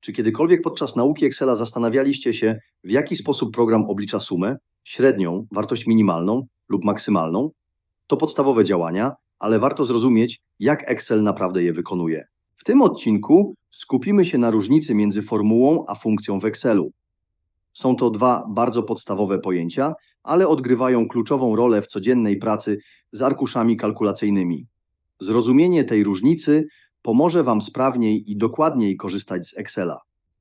Czy kiedykolwiek podczas nauki Excela zastanawialiście się, w jaki sposób program oblicza sumę, średnią, wartość minimalną lub maksymalną? To podstawowe działania, ale warto zrozumieć, jak Excel naprawdę je wykonuje. W tym odcinku skupimy się na różnicy między formułą a funkcją w Excelu. Są to dwa bardzo podstawowe pojęcia, ale odgrywają kluczową rolę w codziennej pracy z arkuszami kalkulacyjnymi. Zrozumienie tej różnicy pomoże Wam sprawniej i dokładniej korzystać z Excela.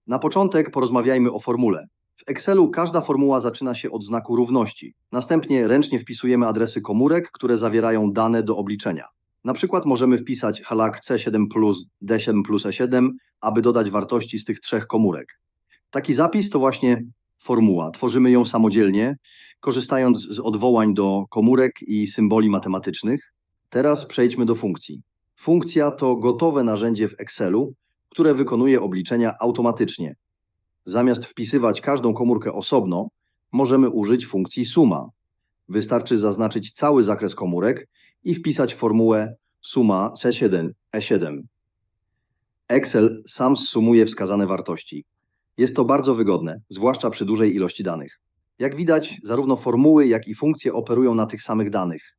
Na początek porozmawiajmy o formule. W Excelu każda formuła zaczyna się od znaku równości. Następnie ręcznie wpisujemy adresy komórek, które zawierają dane do obliczenia. Na przykład możemy wpisać halak C7 plus D7 plus E7, aby dodać wartości z tych trzech komórek. Taki zapis to właśnie formuła. Tworzymy ją samodzielnie, korzystając z odwołań do komórek i symboli matematycznych. Teraz przejdźmy do funkcji. Funkcja to gotowe narzędzie w Excelu, które wykonuje obliczenia automatycznie. Zamiast wpisywać każdą komórkę osobno, możemy użyć funkcji suma. Wystarczy zaznaczyć cały zakres komórek i wpisać formułę suma C7 E7. Excel sam zsumuje wskazane wartości. Jest to bardzo wygodne, zwłaszcza przy dużej ilości danych. Jak widać, zarówno formuły, jak i funkcje operują na tych samych danych.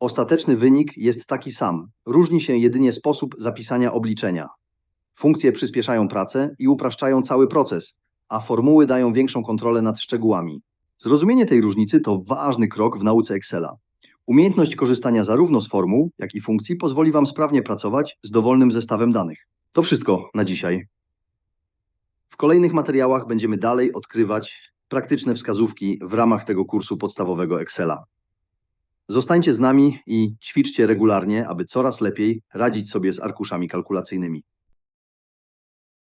Ostateczny wynik jest taki sam, różni się jedynie sposób zapisania obliczenia. Funkcje przyspieszają pracę i upraszczają cały proces, a formuły dają większą kontrolę nad szczegółami. Zrozumienie tej różnicy to ważny krok w nauce Excela. Umiejętność korzystania zarówno z formuł, jak i funkcji pozwoli Wam sprawnie pracować z dowolnym zestawem danych. To wszystko na dzisiaj. W kolejnych materiałach będziemy dalej odkrywać praktyczne wskazówki w ramach tego kursu podstawowego Excela. Zostańcie z nami i ćwiczcie regularnie, aby coraz lepiej radzić sobie z arkuszami kalkulacyjnymi.